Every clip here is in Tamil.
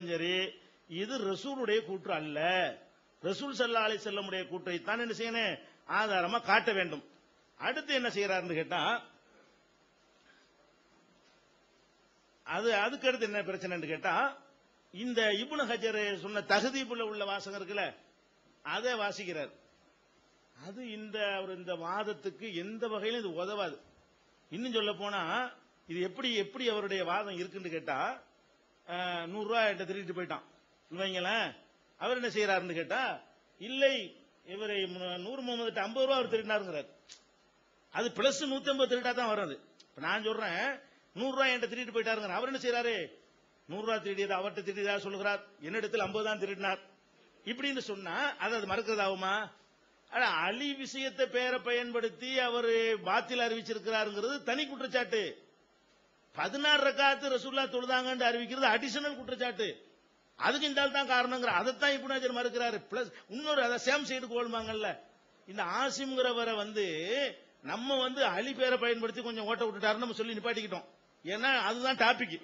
சரி இது ரசூலுடைய கூற்று அல்ல. ரசூல் சல்லா அலி செல்லமுடைய கூற்றை தான் என்ன செய்யணும்? ஆதாரமா காட்ட வேண்டும். அடுத்து என்ன செய்யறாருன்னு கேட்டா அது அதுக்கு அடுத்து என்ன பிரச்சனைன்னு கேட்டா இந்த இப்னு ஹஜர் சொன்ன தகுதிப்புல உள்ள வாசகம் இருக்குல்ல அதை வாசிக்கிறார். அது இந்த அவர் இந்த வாதத்துக்கு எந்த வகையிலும் இது உதவாது. இன்னும் சொல்ல போனா இது எப்படி எப்படி அவருடைய வாதம் இருக்குன்னு கேட்டா நூறுரூவா என்கிட்ட திருட்டு போயிட்டான். வைங்களேன் அவர் என்ன செய்யறாருன்னு கேட்டா இல்லை இவரை நூறு முகமது ஐம்பது ரூபா அவர் திருடினாருங்கிறார். அது பிளஸ் நூத்தி ஐம்பது திருட்டா தான் வர்றது இப்ப நான் சொல்றேன் நூறு ரூபாய் என்கிட்ட திருட்டு போயிட்டாருங்க அவர் என்ன செய்யறாரு நூறு ரூபாய் திருடியது அவர்கிட்ட திருடியதா சொல்லுகிறார். என்னிடத்தில் ஐம்பது தான் திருடினார். இப்படின்னு சொன்னா அது அது மறக்கிறதாகுமா ஆனா அலி விஷயத்தை பேரை பயன்படுத்தி அவர் பாத்தில் அறிவிச்சிருக்கிறாருங்கிறது தனி குற்றச்சாட்டு. பதினாறு ரக்காத்து ரசூல்லா தொழுதாங்கன்னு அறிவிக்கிறது அடிஷனல் குற்றச்சாட்டு. அதுக்கு இந்த ஆள் தான் காரணங்கிற அதைத்தான் இப்ப மறுக்கிறாரு. பிளஸ் இன்னொரு அதை சேம் சைடு கோல்மாங்கல்ல இந்த ஆசிம்ங்கிறவரை வந்து நம்ம வந்து அலி பேரை பயன்படுத்தி கொஞ்சம் ஓட்ட விட்டுட்டாருன்னு நம்ம சொல்லி நிப்பாட்டிக்கிட்டோம். ஏன்னா அதுதான் டாபிக்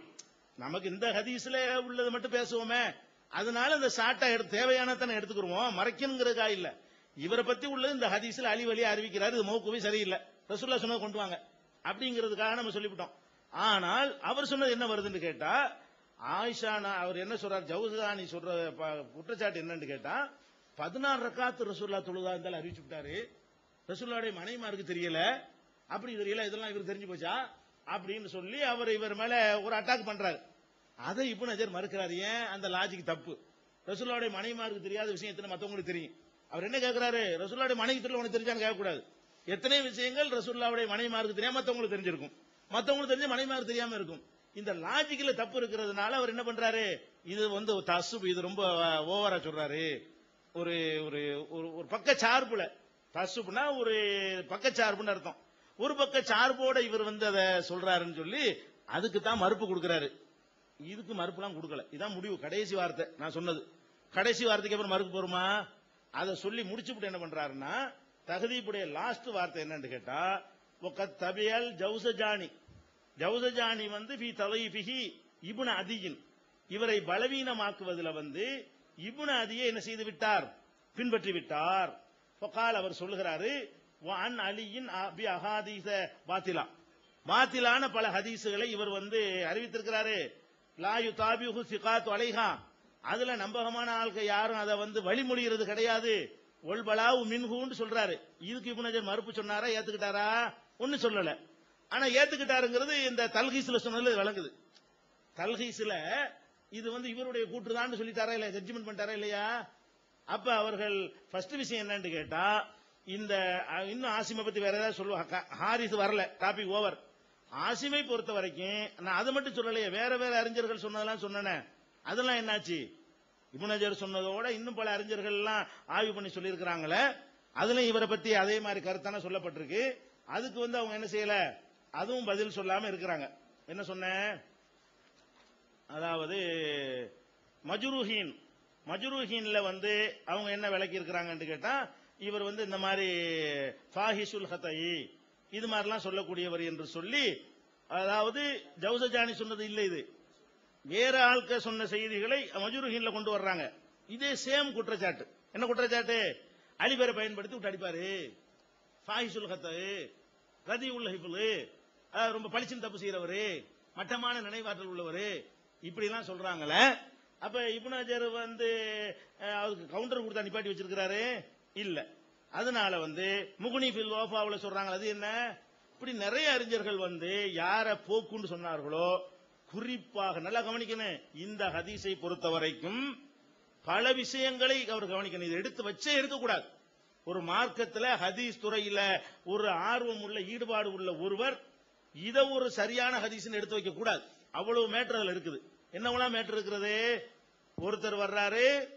நமக்கு இந்த ஹதீஸ்ல உள்ளது மட்டும் பேசுவோமே. அதனால இந்த ஷார்ட்டா எடுத்து தேவையானதானே எடுத்துக்கிறோம் மறைக்கணுங்கிறதுக்கா இல்ல. இவரை பத்தி உள்ளது இந்த ஹதீஸ்ல அலி வழியா அறிவிக்கிறாரு. இது மௌக்குவே சரியில்லை. ரசூல்லா சொன்ன கொண்டு வாங்க. அப்படிங்கிறதுக்காக நம்ம சொல்லிவிட்டோம். ஆனால் அவர் சொன்னது என்ன வருதுன்னு கேட்டா ஆயிஷா அவர் என்ன சொல்றார்? ஜவுசானி சொல்ற ப- குற்றச்சாட்டு என்னன்னு கேட்டா பதினாறு ரக்காத்து ரசூல்லா தொழுதா இருந்தாலும் அறிவிச்சு விட்டாரு. ரசூல்லாவுடைய மனைவிமாருக்கு தெரியல. அப்படி தெரியல இதெல்லாம் இவருக்கு தெரிஞ்சு போச்சா? அப்படின்னு சொல்லி அவர் இவர் மேல ஒரு அட்டாக் பண்றாரு. அதை இப்போ நஜர் மறுக்கிறாரு. ஏன்? அந்த லாஜிக் தப்பு. ரசூல்லாவுடைய மனைமாருக்கு தெரியாத விஷயம் எத்தனை மத்தவங்களுக்கு தெரியும்? அவர் என்ன கேட்கிறாரு ரசூல்லாவுடைய மனைவி தெரியல உனக்கு தெரிஞ்சான்னு கேட்கக்கூடாது எத்தனை விஷயங்கள் ரசூல்லாவுடைய மனைவிமாருக்கு தெரியாம மத்தவங்களுக்கு தெரிஞ்சிருக்கும். மத்தவங்களுக்கு தெரிஞ்ச மனைமாருக்கு தெரியாம இருக்கும். இந்த லாஜிக்கல தப்பு இருக்கிறதுனால அவர் என்ன பண்றாரு? இது வந்து தசுப் இது ரொம்ப ஓவரா சொல்றாரு. ஒரு ஒரு ஒரு ஒரு பக்க சார்புல. தசுப்னா ஒரு பக்க சார்புன்னு அர்த்தம். ஒரு பக்க சார்போட இவர் வந்து அதை சொல்றாருன்னு சொல்லி அதுக்கு தான் மறுப்பு கொடுக்கிறாரு. இதுக்கு மறுப்புலாம் கொடுக்கல. இதான் முடிவு. கடைசி வார்த்தை. நான் சொன்னது. கடைசி வார்த்தைக்கு அப்புறம் மறுப்பு போருமா அதை சொல்லி முடிச்சுட்டு என்ன பண்றாருன்னா தகுதிப்புடைய லாஸ்ட் வார்த்தை என்னன்னு கேட்டா தபியல் ஜவுசஜானி ஜவுசஜானி வந்து பி தலைபிகி இபுன அதியின். இவரை பலவீனமாக்குவதில் வந்து இபுன அதியை என்ன செய்து விட்டார்? பின்பற்றி விட்டார். பொக்கால் அவர் சொல்லுகிறாரு வான் அலியின் அபி அஹாதீச பாத்திலா. பாத்திலான பல ஹதீசுகளை இவர் வந்து அறிவித்திருக்கிறாரு. லாயு தாபிஹு சிகாத் அலைஹா. அதுல நம்பகமான ஆள்கள் யாரும் அதை வந்து வழிமொழிகிறது கிடையாது. ஒல்பலாவு மின்ஹூன்னு சொல்றாரு. இதுக்கு இபுனஜர் மறுப்பு சொன்னாரா ஏத்துக்கிட்டாரா? ஒன்னு சொல்லல. ஆனா ஏத்துக்கிட்டாருங்கிறது இந்த தல்கீஸ்ல சொன்னதுல விளங்குது. தல்கீஸ்ல இது வந்து இவருடைய கூற்றுதான் சொல்லிட்டாரா இல்லையா? ஜட்ஜ்மெண்ட் பண்ணிட்டாரா இல்லையா? அப்ப அவர்கள் ஃபர்ஸ்ட் விஷயம் என்னன்னு கேட்டா இந்த இன்னும் ஆசிமை பத்தி வேற ஏதாவது சொல்லுவாங்க ஹாரிஸ் வரல டாபிக் ஓவர் ஆசிமை பொறுத்த வரைக்கும் நான் அதை மட்டும் சொல்லலையே வேற வேற அறிஞர்கள் சொன்னதெல்லாம் சொன்னேனே. அதெல்லாம் என்னாச்சு? இபுனஜர் சொன்னதோட இன்னும் பல அறிஞர்கள் எல்லாம் ஆய்வு பண்ணி சொல்லியிருக்கிறாங்களே அதுல இவரை பத்தி அதே மாதிரி கருத்தான சொல்லப்பட்டிருக்கு. அதுக்கு வந்து அவங்க என்ன செய்யல? அதுவும் பதில் சொல்லாம இருக்கிறாங்க. என்ன சொன்ன? அதாவது மஜுருஹீன். மஜுருஹீன்ல வந்து அவங்க என்ன விளக்கி இருக்கிறாங்கன்னு கேட்டா இவர் வந்து இந்த மாதிரி ஃபாஹிசுல் ஹத்தை இது மாதிரிலாம் சொல்லக்கூடியவர் என்று சொல்லி அதாவது ஜவுசஜானி சொன்னது இல்லை இது. வேற ஆட்க சொன்ன செய்திகளை மஜுருஹீன்ல கொண்டு வர்றாங்க. இதே சேம் குற்றச்சாட்டு. என்ன குற்றச்சாட்டு? அலிபரை பயன்படுத்தி விட்டு அடிப்பாரு. ஃபாஹிசுல் ஹத்தை ரதி உல் ஹிஃபுல் ரொம்ப பளிச்சுன்னு தப்பு செய்யறவரு மட்டமான நினைவாற்றல் உள்ளவரு இப்படி எல்லாம் சொல்றாங்கல்ல. அப்ப இப்னாஜர் வந்து அவருக்கு கவுண்டர் கொடுத்தா நிப்பாட்டி வச்சிருக்கிறாரு? இல்ல. அதனால வந்து முகுனி ஃபில் ஓஃபாவில் சொல்றாங்க அது என்ன? இப்படி நிறைய அறிஞர்கள் வந்து யார போக்குன்னு சொன்னார்களோ குறிப்பாக நல்லா கவனிக்கணும் இந்த ஹதீஸை பொறுத்த வரைக்கும் பல விஷயங்களை அவர் கவனிக்கணும். இதை எடுத்து வச்சே எடுக்கக்கூடாது. ஒரு மார்க்கத்தில் ஹதீஸ் துறையில ஒரு ஆர்வம் உள்ள ஈடுபாடு உள்ள ஒருவர் இதை ஒரு சரியான ஹதீஸ்னு எடுத்து வைக்க கூடாது. அவ்வளவு மேட்டர் அதுல இருக்குது. என்னவெல்லாம் மேட்டர் இருக்கிறது? ஒருத்தர் வர்றாரு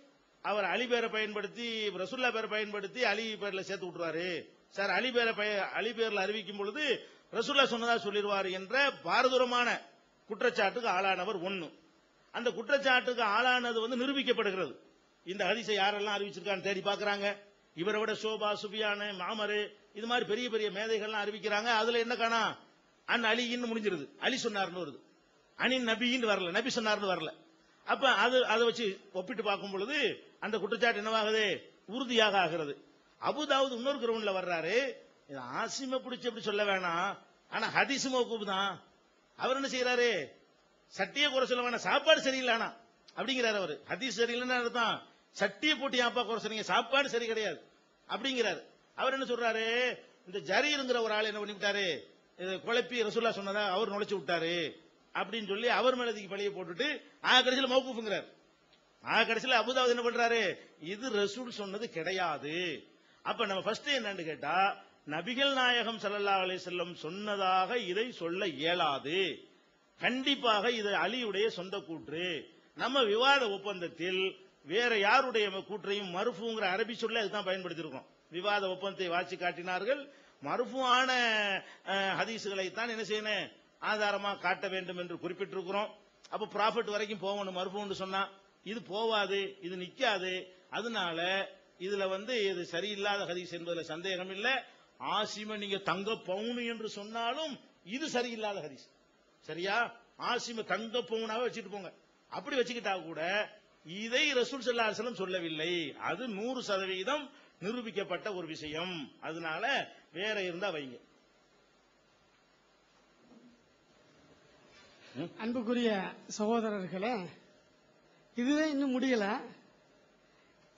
அவர் அலி பேரை பயன்படுத்தி ரசுல்லா பேரை பயன்படுத்தி அலி பேர்ல சேர்த்து விட்டுறாரு சார் அலி பேரை பய- அலி பேர்ல அறிவிக்கும் பொழுது ரசுல்லா சொன்னதா சொல்லிடுவார் என்ற பாரதூரமான குற்றச்சாட்டுக்கு ஆளானவர் ஒண்ணு. அந்த குற்றச்சாட்டுக்கு ஆளானது வந்து நிரூபிக்கப்படுகிறது. இந்த ஹரிசை யாரெல்லாம் அறிவிச்சிருக்கான்னு தேடி பாக்குறாங்க இவரை விட சோபா சுபியானு மாமரு இது மாதிரி பெரிய பெரிய மேதைகள்லாம் அறிவிக்கிறாங்க. அதுல என்ன காணா? அன் அலின்னு முடிஞ்சிருது. அலி சொன்னார்னு வருது. அனின் நபின்னு வரல. நபி சொன்னார்னு வரல. அப்ப அது அதை வச்சு ஒப்பிட்டு பார்க்கும் பொழுது அந்த குற்றச்சாட்டு என்னவாகுது? உறுதியாக ஆகிறது. அபுதாவது இன்னொரு கிரவுண்ட்ல வர்றாரு. இது ஆசிம பிடிச்சி எப்படி சொல்ல வேணாம் ஆனா ஹதீஸ் மௌகூப் தான். அவர் என்ன செய்யறாரு சட்டியை குறை சொல்ல வேணாம். சாப்பாடு சரியில்லைனா அப்படிங்கிறாரு அவர். ஹதீஸ் சரியில்லைன்னு அர்த்தம். சட்டியை போட்டு ஏன்ப்பா குறை சொன்னீங்க? சாப்பாடு சரி கிடையாது. அப்படிங்கிறாரு. அவர் என்ன சொல்றாரு? இந்த ஜரீருங்கிற ஒரு ஆள் என்ன பண்ணிவிட்டாரு? குழப்பி ரசூல்லா சொன்னதா? அவர் நுழைச்சு விட்டாரு. அப்படின்னு சொல்லி அவர் மேலதிக்கு பழிய போட்டுட்டு ஆ கடைசியில் மௌகூஃபுங்கிறார். ஆ கடைசியில் அபுதாவுது என்ன பண்றாரு? இது ரசூல் சொன்னது கிடையாது. அப்ப நம்ம ஃபர்ஸ்ட் என்னன்னு கேட்டா நபிகள் நாயகம் ஸல்லல்லாஹு அலி செல்லம் சொன்னதாக இதை சொல்ல இயலாது. கண்டிப்பாக இது அலியுடைய சொந்த கூற்று. நம்ம விவாத ஒப்பந்தத்தில் வேற யாருடைய கூற்றையும் மறுப்புங்கிற அரபி சொல்ல அதுதான் பயன்படுத்தியிருக்கோம். விவாத ஒப்பந்தத்தை வாசி காட்டினார்கள் மறுஃபுவான ஹதீசுகளை தான் என்ன செய்யணும்? ஆதாரமா காட்ட வேண்டும் என்று குறிப்பிட்டிருக்கிறோம். அப்ப ப்ராஃபிட் வரைக்கும் போகணும் மறுஃபுன்னு சொன்னா இது போவாது இது நிக்காது. அதனால இதுல வந்து இது சரியில்லாத ஹதீஸ் என்பதுல சந்தேகம் இல்ல. ஆசிம நீங்க தங்க பவுனு என்று சொன்னாலும் இது சரியில்லாத ஹதீஸ். சரியா? ஆசிம தங்க பவுனாவே வச்சுட்டு போங்க. அப்படி வச்சுக்கிட்டா கூட இதை ரசூல் ஸல்லல்லாஹு சொல்லவில்லை. அது நூறு சதவீதம் நிரூபிக்கப்பட்ட ஒரு விஷயம். அதனால வேற இருந்தா வைங்க. அன்புக்குரிய சகோதரர்களே இதுவே இன்னும் முடியல.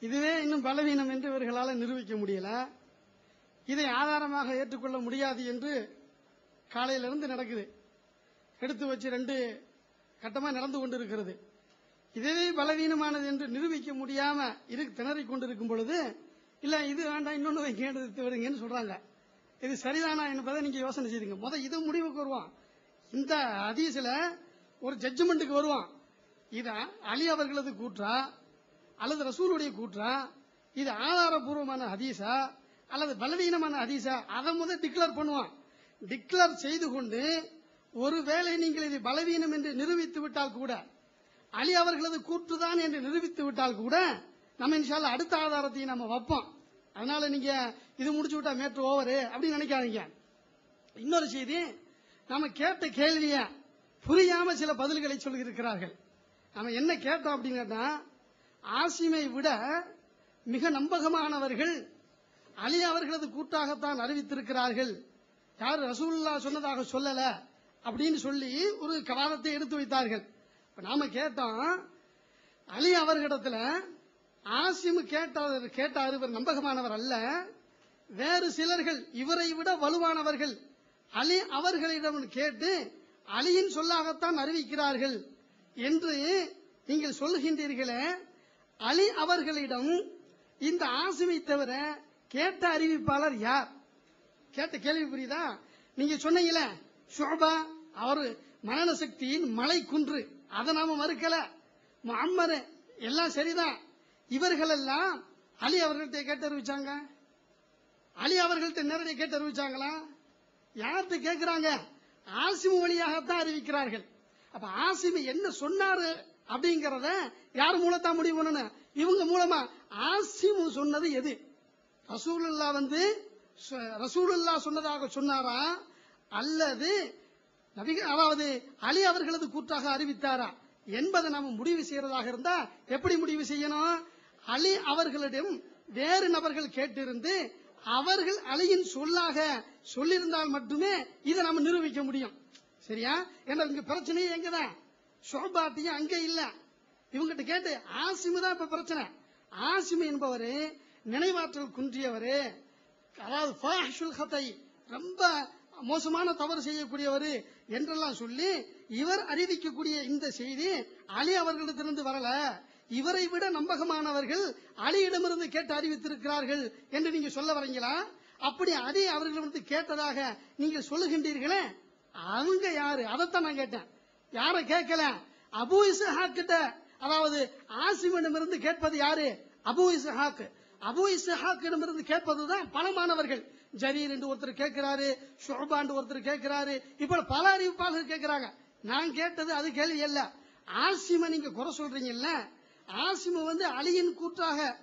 இதுவே இன்னும் பலவீனம் என்று இவர்களால் நிரூபிக்க முடியல. இதை ஆதாரமாக ஏற்றுக்கொள்ள முடியாது என்று காலையிலிருந்து நடக்குது. எடுத்து வச்சு ரெண்டு கட்டமா நடந்து கொண்டிருக்கிறது. இதுவே பலவீனமானது என்று நிரூபிக்க முடியாம இரு திணறிக் கொண்டிருக்கும் பொழுது இல்ல இது வேண்டாம் இன்னொன்று வைங்க வருங்கன்னு சொல்றாங்க. இது சரிதானா என்பதை நீங்க யோசனை செய்துங்க. முத இது முடிவுக்கு வருவான். இந்த ஹதீஸ்ல ஒரு ஜட்ஜ்மெண்ட்டுக்கு வருவான். இத அலி அவர்களது கூற்றா அல்லது ரசூலுடைய கூற்றா இது ஆதாரபூர்வமான ஹதீஸா அல்லது பலவீனமான ஹதீஸா அதை முதல் டிக்ளேர் பண்ணுவான். டிக்ளேர் செய்து கொண்டு ஒருவேளை நீங்கள் இது பலவீனம் என்று நிரூபித்து விட்டால் கூட அலி அவர்களது கூற்றுதான் என்று நிரூபித்து விட்டால் கூட நம்ம இன்ஷால்ல அடுத்த ஆதாரத்தையும் நம்ம வைப்போம். அதனால நீங்க இது முடிச்சு விட்டா மேட்ரு ஓவரு அப்படின்னு நினைக்காதீங்க. இன்னொரு செய்தி நம்ம கேட்ட கேள்விய புரியாம சில பதில்களை சொல்லி இருக்கிறார்கள் நம்ம என்ன கேட்டோம் அப்படின்னு கேட்டா ஆசிமை விட மிக நம்பகமானவர்கள் அலி அவர்களது கூட்டாகத்தான் அறிவித்திருக்கிறார்கள். யார் ரசூல்லா சொன்னதாக சொல்லல அப்படின்னு சொல்லி ஒரு கவாதத்தை எடுத்து வைத்தார்கள். இப்ப நாம கேட்டோம் அலி அவர்களிடத்துல ஆசிம் கேட்டார் கேட்டார் இவர் நம்பகமானவர் அல்ல. வேறு சிலர்கள் இவரை விட வலுவானவர்கள். அலி அவர்களிடம் கேட்டு அலியின் சொல்லாகத்தான் அறிவிக்கிறார்கள் என்று நீங்கள் சொல்லுகின்றீர்களே அலி அவர்களிடம் இந்த ஆசிமை தவிர கேட்ட அறிவிப்பாளர் யார்? கேட்ட கேள்வி புரியுதா? நீங்க சொன்னீங்களே ஷோபா அவர் மனன சக்தியின் மலை குன்று அதை நாம மறுக்கல. அம்மர் எல்லாம் சரிதான். இவர்கள் எல்லாம் அலி அவர்கள்ட்ட கேட்டு அறிவிச்சாங்க. அலி அவர்கள்ட்ட நேரடி கேட்டு அறிவிச்சாங்களா? யார்கிட்ட கேட்கிறாங்க ஆசிமு வழியாகத்தான் அறிவிக்கிறார்கள். அப்ப ஆசிமு என்ன சொன்னாரு அப்படிங்கறத யார் மூலத்தான் முடிவு பண்ணணும்? இவங்க மூலமா ஆசிமு சொன்னது எது? ரசூலுல்லா வந்து ரசூலுல்லா சொன்னதாக சொன்னாரா? அல்லது நபிக அதாவது அலி அவர்களது கூற்றாக அறிவித்தாரா? என்பதை நாம முடிவு செய்யறதாக இருந்தா எப்படி முடிவு செய்யணும்? அலி அவர்களிடம் வேறு நபர்கள் கேட்டிருந்து அவர்கள் அலையின் சொல்லாக சொல்லியிருந்தால் மட்டுமே இதை நம்ம நிரூபிக்க முடியும். சரியா? ஏன்னா இங்க பிரச்சனையே எங்கதான்? ஷோபாட்டியும் அங்க இல்ல. இவங்கிட்ட கேட்டு ஆசிமு தான் இப்ப பிரச்சனை. ஆசிமு என்பவரு நினைவாற்றல் குன்றியவரு அதாவது ரொம்ப மோசமான தவறு செய்யக்கூடியவர் என்றெல்லாம் சொல்லி இவர் அறிவிக்கக்கூடிய இந்த செய்தி அலி அவர்களிடத்திலிருந்து வரல. இவரை விட நம்பகமானவர்கள் அலியிடமிருந்து கேட்டு அறிவித்திருக்கிறார்கள் என்று நீங்க சொல்ல வரீங்களா? அப்படி அலி அவர்களிடமிருந்து கேட்டதாக நீங்க சொல்லுகின்றீர்களே? அவங்க யாரு? அதைத்தான் நான் கேட்டேன். யார கேட்கல? அபு இஸ்ஹாக் கிட்ட அதாவது ஆசிமிடமிருந்து கேட்பது யாரு? அபு இசஹாக் அபு இஸ்ஹாக்கிடமிருந்து கேட்பதுதான் பலமானவர்கள். ஜரீர் என்று ஒருத்தர் கேட்கிறாரு ஷோபாண்டு ஒருத்தர் கேட்கிறாரு இப்ப பல அறிவிப்பாளர்கள் கேட்கிறாங்க. நான் கேட்டது அது கேள்வி அல்ல. ஆசிம நீங்க குறை சொல்றீங்கல்ல? ஆசிமு வந்து அலியின் கூற்றாக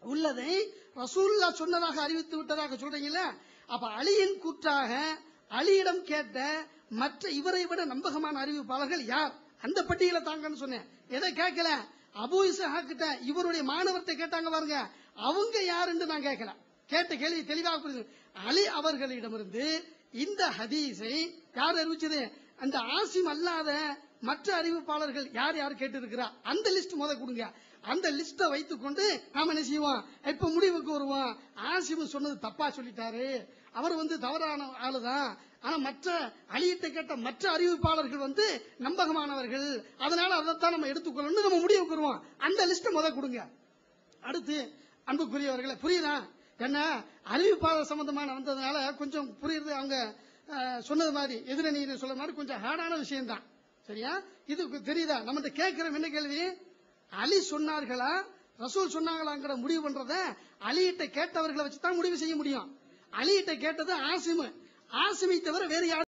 உள்ளதை ரசூல்லா சொன்னதாக அறிவித்து விட்டதாக சொல்றீங்கல்ல? அப்ப அலியின் கூற்றாக அலியிடம் கேட்ட மற்ற இவரை விட நம்பகமான அறிவிப்பாளர்கள் யார்? அந்த பட்டியலை தாங்கன்னு சொன்னேன். எதை கேட்கல? அபு இசஹாக் கிட்ட இவருடைய மாணவர்கிட்ட கேட்டாங்க பாருங்க. அவங்க யாருன்னு நான் கேட்கல. கேட்ட கேள்வி தெளிவாக புரியுது. அலி அவர்களிடமிருந்து இந்த ஹதீஸை யார் அறிவிச்சது? அந்த ஆசிம் அல்லாத மற்ற அறிவிப்பாளர்கள் யார் யார் கேட்டிருக்கிறா? அந்த லிஸ்ட் முத கொடுங்க. அந்த லிஸ்ட வைத்துக்கொண்டு நாம என்ன செய்வோம்? இப்ப முடிவுக்கு வருவோம். ஆசிம் சொன்னது தப்பா சொல்லிட்டாரு. அவர் வந்து தவறான ஆளுதான். ஆனா மற்ற அழியிட்ட கேட்ட மற்ற அறிவிப்பாளர்கள் வந்து நம்பகமானவர்கள். அதனால அதைத்தான் நம்ம எடுத்துக்கொள்ளணும் நம்ம முடிவுக்கு வருவோம். அந்த லிஸ்ட முத கொடுங்க. அடுத்து அன்புக்குரியவர்களை புரியுதா? என்ன? அறிவிப்பாளர் சம்பந்தமான வந்ததுனால கொஞ்சம் புரியுது. அவங்க சொன்னது மாதிரி எதிரணியினர் சொல்ல மாதிரி கொஞ்சம் ஹார்டான விஷயம்தான். சரியா? இது தெரியுதா? நம்ம கேட்கிற என்ன கேள்வி? அலி சொன்னார்களா? ரசூல் சொன்னாங்களாங்கிற முடிவு பண்றத அலியிட்ட கேட்டவர்களை வச்சு தான் முடிவு செய்ய முடியும். அலியிட்ட கேட்டது ஆசிமு. ஆசிமை தவிர வேறு யாரும்